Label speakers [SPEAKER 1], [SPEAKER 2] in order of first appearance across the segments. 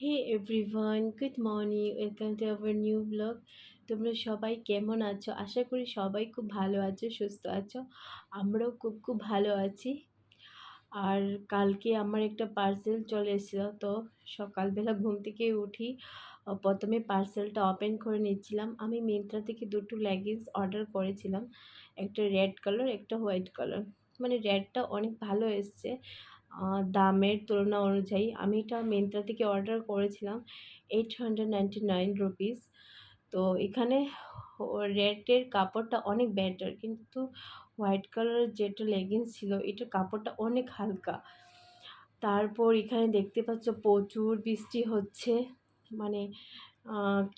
[SPEAKER 1] Hey everyone good morning welcome to our new blog তোমরা সবাই কেমন আছো? আশা করি সবাই খুব ভালো আছো, সুস্থ আছো। আমরাও খুব খুব ভালো আছি। আর কালকে আমার একটা পার্সেল চলে এসেছিল, তো সকালবেলা ঘুম থেকে উঠি প্রথমে পার্সেলটা ওপেন করে নিচ্ছিলাম। আমি মিন্ত্রা থেকে দুটো লেগিংস অর্ডার করেছিলাম। একটা রেড কালার একটা হোয়াইট কালার মানে রেডটা অনেক ভালো এসছে। দামের তুলনা অনুযায়ী, আমি এটা মিন্ত্রা থেকে অর্ডার করেছিলাম এইট হান্ড্রেড নাইন রুপিস তো এখানে রেডের কাপড়টা অনেক বেটার কিন্তু হোয়াইট কালারের যেটা লেগিংস ছিল, এটার কাপড়টা অনেক হালকা। তারপর এখানে দেখতে পাচ্ছ প্রচুর বৃষ্টি হচ্ছে। মানে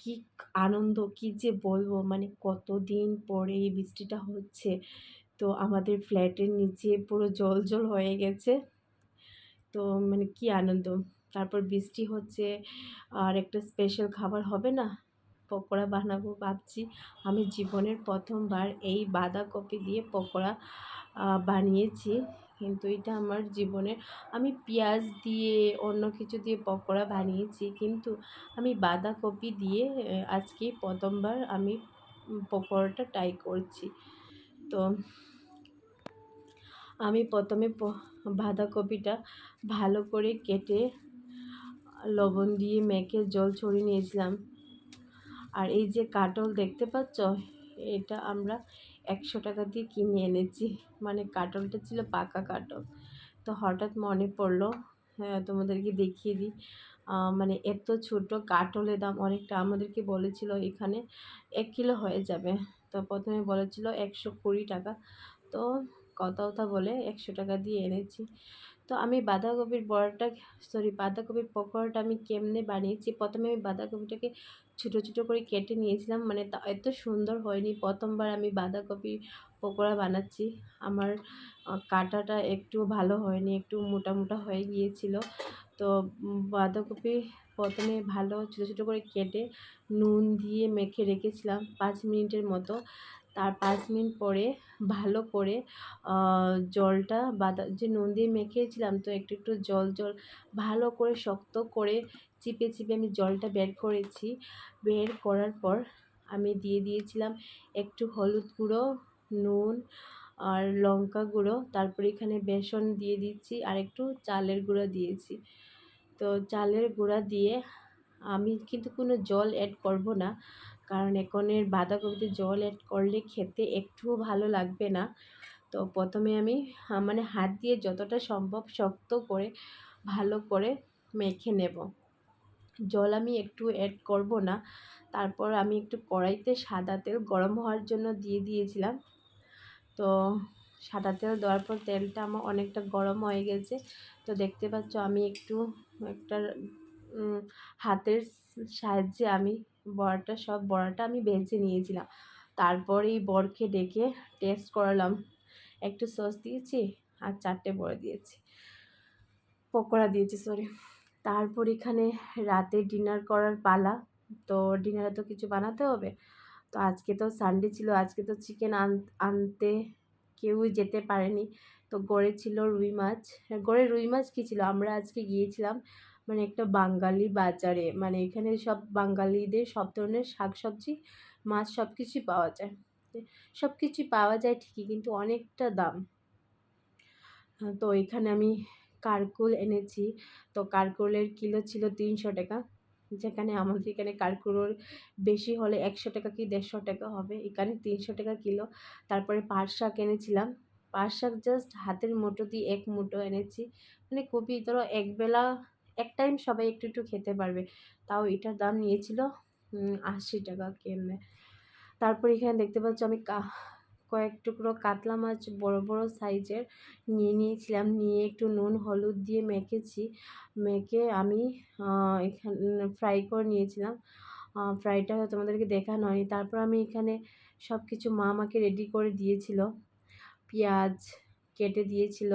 [SPEAKER 1] কি আনন্দ, কি যে বলব মানে কতদিন পরে এই বৃষ্টিটা হচ্ছে। তো আমাদের ফ্ল্যাটের নিচে পুরো জল জল হয়ে গেছে। তো মানে কি আনন্দ। তারপর বৃষ্টি হচ্ছে, আর একটা স্পেশাল খাবার হবে না? পকোড়া বানাবো ভাবছি। আমি জীবনের প্রথমবার এই বাঁধাকপি দিয়ে পকোড়া বানিয়েছি। কিন্তু এটা আমার জীবনের, আমি পেঁয়াজ দিয়ে অন্য কিছু দিয়ে পকোড়া বানিয়েছি। কিন্তু আমি বাঁধাকপি দিয়ে আজকে প্রথমবার আমি পকোড়াটা ট্রাই করছি। তো আমি প্রথমে বাঁধাকপিটা ভালো করে কেটে লবণ দিয়ে মেখে জল ছড়িয়ে নিয়েছিলাম। আর এই যে কাটল দেখতে পাচ্ছ, এটা আমরা একশো টাকা দিয়ে কিনে এনেছি। মানে কাটলটা ছিল পাকা কাটল। তো হঠাৎ মনে পড়ল হ্যাঁ তোমাদেরকে দেখিয়ে দিই। মানে এত ছোট কাটলের দাম অনেকটা আমাদেরকে বলেছিল এখানে এক কিলো হয়ে যাবে। তো প্রথমে বলেছিল একশো কুড়ি টাকা। তো কথা কথা বলে একশো টাকা দিয়ে এনেছি। তো আমি বাঁধাকপির বড়াটা সরি বাঁধাকপির পকোড়াটা আমি কেমনে বানিয়েছি? প্রথমে আমি বাঁধাকপিটাকে ছোটো ছোটো করে কেটে নিয়েছিলাম। মানে তা এত সুন্দর হয়নি। প্রথমবার আমি বাঁধাকপির পকোড়া বানাচ্ছি। আমার কাটাটা একটু ভালো হয়নি, একটু মোটা মোটা হয়ে গিয়েছিল। তো বাঁধাকপি প্রথমে ভালো ছোটো ছোটো করে কেটে নুন দিয়ে মেখে রেখেছিলাম পাঁচ মিনিটের মতো। তার পাঁচ মিনিট পরে ভালো করে জলটা বাদা, যে নুন দিয়ে মেখেছিলাম তো একটু একটু জল জল ভালো করে শক্ত করে চিপে চিপে আমি জলটা বের করেছি। বের করার পর আমি দিয়ে দিয়েছিলাম একটু হলুদ গুঁড়ো, নুন আর লঙ্কা গুঁড়ো, তারপরে এখানে বেসন দিয়ে দিচ্ছি আর একটু চালের গুঁড়ো দিয়েছি। তো চালের গুঁড়া দিয়ে আমি কিন্তু কোনো জল অ্যাড করব না। কারণ এখনের বাঁধাকপিতে জল অ্যাড করলে খেতে একটুও ভালো লাগবে না। তো প্রথমে আমি মানে হাত দিয়ে যতটা সম্ভব শক্ত করে, ভালো করে মেখে নেব। জল আমি একটু অ্যাড করব না। তারপর আমি একটু কড়াইতে সাদা তেল গরম হওয়ার জন্য দিয়ে দিয়েছিলাম। তো সাদা তেল দেওয়ার পর তেলটা আমার অনেকটা গরম হয়ে গেছে। তো দেখতে পাচ্ছ আমি একটু একটা হাতের সাহায্যে আমি বড়াটা সব বড়াটা আমি ভেজে নিয়েছিলাম। তারপর এই বরকে ডেকে টেস্ট করালাম। একটু সস দিয়েছি আর চারটে বড়া দিয়েছি। পকোড়া দিয়েছি সরি তারপর এখানে রাতে ডিনার করার পালা। তো ডিনারে তো কিছু বানাতে হবে। তো আজকে তো সানডে ছিল, আজকে তো চিকেন আনতে কেউই যেতে পারেনি। তো গড়ে ছিল রুই মাছ। গড়ে রুই মাছ কী ছিল? আমরা আজকে গিয়েছিলাম মানে একটা বাঙালি বাজারে মানে এখানে সব বাঙালিদের সব ধরনের শাক সবজি মাছ সব কিছুই পাওয়া যায়। সব কিছুই পাওয়া যায় ঠিকই, কিন্তু অনেকটা দাম। তো এখানে আমি কারকুল এনেছি। তো কারকুলের কিলো ছিল তিনশো টাকা। যেখানে আমাদের এখানে কারকুলোর বেশি হলে একশো টাকা কি দেড়শো টাকা হবে? এখানে তিনশো টাকা কিলো। তারপরে পাট শাক এনেছিলাম। পাট শাক জাস্ট হাতের মুঠো দিয়ে এক মুঠো এনেছি। মানে খুবই ধরো একবেলা এক টাইম সবাই একটু একটু খেতে পারবে। তাও এটার দাম নিয়েছিল আশি টাকা কেমনে। তারপর এখানে দেখতে পাচ্ছ আমি কয়েক টুকরো কাতলা মাছ বড় বড় সাইজের নিয়ে নিয়েছিলাম। নিয়ে একটু নুন, হলুদ দিয়ে মেখেছি। মেখে আমি এখানে ফ্রাই করে নিয়েছিলাম। ফ্রাইটা তোমাদেরকে দেখানো হয়নি। তারপর আমি এখানে সব কিছু মা আমাকে রেডি করে দিয়েছিল। পেঁয়াজ কেটে দিয়েছিল।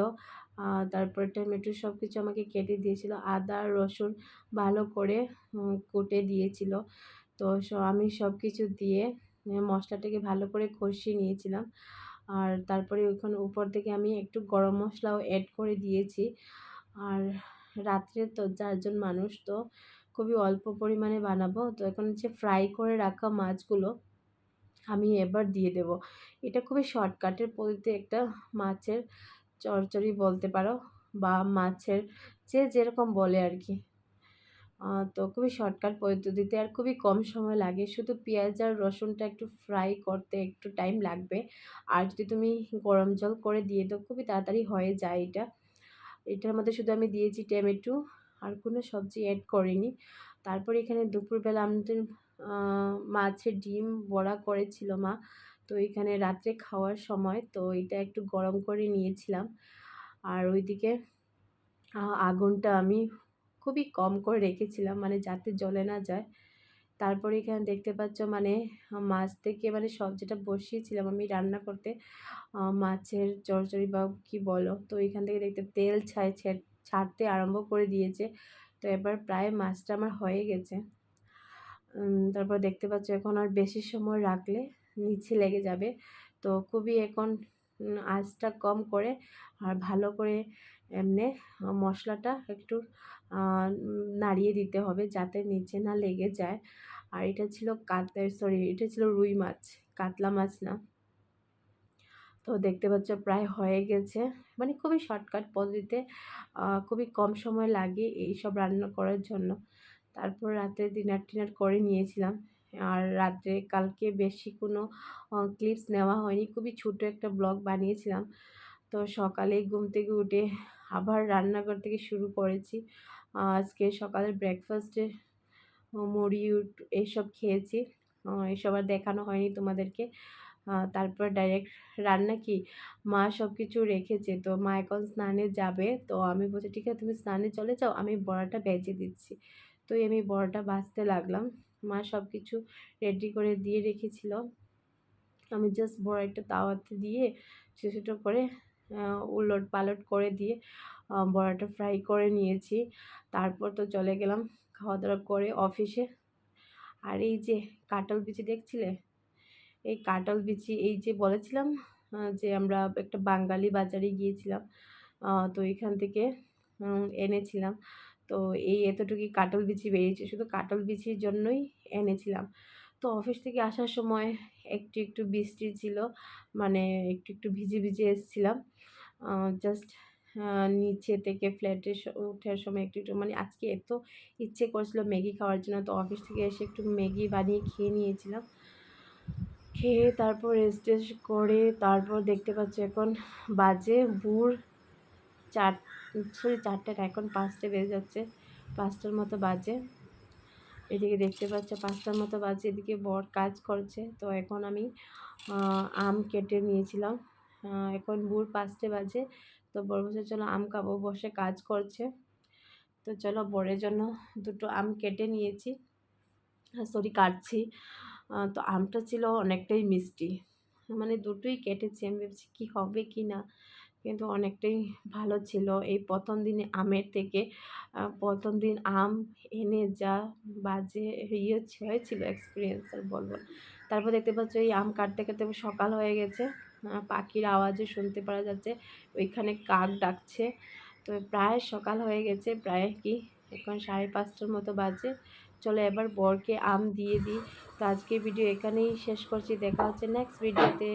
[SPEAKER 1] তারপর টমেটো সব কিছু আমাকে কেটে দিয়েছিল। আদা, রসুন ভালো করে কুটে দিয়েছিল। তো আমি সব কিছু দিয়ে মশলাটাকে ভালো করে কষিয়ে নিয়েছিলাম। আর তারপরে ওইখানে উপর থেকে আমি একটু গরম মশলাও অ্যাড করে দিয়েছি। আর রাত্রে তো চারজন মানুষ, তো খুবই অল্প পরিমাণে বানাবো। তো এখন হচ্ছে ফ্রাই করে রাখা মাছগুলো আমি এবার দিয়ে দেব। এটা খুবই শর্টকাটের পদ্ধতি একটা মাছের চরচড়ি বলতে পারো বা মাছের যে যেরকম বলে আর কি। তো খুবই শর্টকাট পদ্ধতিতে আর খুবই কম সময় লাগে। শুধু পেঁয়াজ আর রসুনটা একটু ফ্রাই করতে একটু টাইম লাগবে। আর যদি তুমি গরম জল করে দিয়ে দাও, খুবই তাড়াতাড়ি হয়ে যায় এটা। এটার মধ্যে শুধু আমি দিয়েছি টমেটো আর কোনো সবজি অ্যাড করিনি। তারপর এখানে দুপুরবেলা আমাদের মাছের ডিম বড়া করেছিল মা। তো এখানে রাত্রে খাওয়ার সময় তো এটা একটু গরম করে নিয়েছিলাম। আর ওইদিকে আগুনটা আমি খুবই কম করে রেখেছিলাম মানে যাতে জ্বলে না যায়। তারপরে এখানে দেখতে পাচ্ছ মানে মাছ থেকে মানে সব যেটা বসিয়েছিলাম আমি রান্না করতে মাছের চরচড়ি বা কী বলো, তো এখান থেকে দেখতে তেল ছাই ছাড়তে আরম্ভ করে দিয়েছে। তো এবার প্রায় মাছটা আমার হয়ে গেছে। তারপর দেখতে পাচ্ছ, এখন আর বেশি সময় রাখলে নিচে লেগে যাবে। তো খুবই এখন আঁচটা কম করে আর ভালো করে এমনি মশলাটা একটু নাড়িয়ে দিতে হবে যাতে নিচে না লেগে যায়। আর এটা ছিল কাতলা সরি এটা ছিল রুই মাছ, কাতলা মাছ না। তো দেখতে পাচ্ছ প্রায় হয়ে গেছে। মানে খুবই শর্টকাট পদ্ধতিতে খুবই কম সময় লাগে এই সব রান্না করার জন্য। তারপর রাতে ডিনার টিনার করে নিয়েছিলাম। আর রাত্রে কালকে বেশি কোনো ক্লিপস নেওয়া হয়নি। খুবই ছোটো একটা ব্লগ বানিয়েছিলাম। তো সকালে ঘুম থেকে উঠে আবার রান্নাঘর থেকে শুরু করেছি। আজকে সকালের ব্রেকফাস্টে মুড়ি এইসব খেয়েছি। এসব আর দেখানো হয়নি তোমাদেরকে। তারপর ডাইরেক্ট রান্না কি? মা সব কিছু রেখেছে। তো মা এখন স্নানে যাবে। তো আমি বলছি, ঠিক আছে, তুমি স্নানে চলে যাও। আমি বড়াটা বেজে দিচ্ছি। তো আমি বড়াটা বাছতে লাগলাম। মা সব কিছু রেডি করে দিয়ে রেখেছিল। আমি জাস্ট বড় একটা তাওয়াতে দিয়ে ছোটো ছোটো করে উলট পালট করে দিয়ে বড়াটা ফ্রাই করে নিয়েছি। তারপর তো চলে গেলাম খাওয়া দাওয়া করে অফিসে আর এই যে কাটল বিচি দেখছিলে? এই কাটল বিচি, এই যে বলেছিলাম যে আমরা একটা বাঙালি বাজারে গিয়েছিলাম তো এখান থেকে এনেছিলাম। তো এই এতটুকুই কাটল বিচি বেরিয়েছে। শুধু কাটল বিচির জন্যই এনেছিলাম। তো অফিস থেকে আসার সময় একটু একটু বৃষ্টি ছিল। মানে একটু একটু ভিজে ভিজে এসেছিলাম। জাস্ট নিচে থেকে ফ্ল্যাটে ওঠার সময় একটু একটু মানে আজকে এত ইচ্ছে করছিল ম্যাগি খাওয়ার জন্য। তো অফিস থেকে এসে একটু ম্যাগি বানিয়ে খেয়ে নিয়েছিলাম। খেয়ে তারপর রেস্ট করে তারপর দেখতে পাচ্ছি এখন বাজে ভোর চার, সরি চারটার এখন পাঁচটা বেজে যাচ্ছে, পাঁচটার মতো বাজে। এদিকে দেখতে পাচ্ছ, পাঁচটার মতো বাজে, এদিকে বর কাজ করছে, তো এখন আমি আম কেটে নিয়েছিলাম। এখন ভোর পাঁচটা বাজে, তো বড় বসে চলো আম খাব। বসে কাজ করছে। তো চলো বরের জন্য দুটো আম কেটে নিয়েছি। সরি, কাটছি। তো আমটা ছিল অনেকটাই মিষ্টি। মানে দুটোই কেটেছি। আমি ভেবেছি, কী হবে কি না? কিন্তু অনেকটাই ভালো ছিল। এই প্রথম দিনে আমের থেকে প্রথম দিন আম এনে যা বাজে ইয়ে হয়েছিল এক্সপিরিয়েন্স আর বলব তারপর দেখতে পাচ্ছ এই আম কাটতে কাটতে সকাল হয়ে গেছে। পাখির আওয়াজও শুনতে পারা যাচ্ছে, ওইখানে কাক ডাকছে। তো প্রায় সকাল হয়ে গেছে, প্রায় কি এখন সাড়ে পাঁচটার মতো বাজে। চলো এবার বরকে আম দিয়ে দিই। তো আজকে ভিডিও এখানেই শেষ করছি। দেখা হচ্ছে নেক্সট ভিডিওতে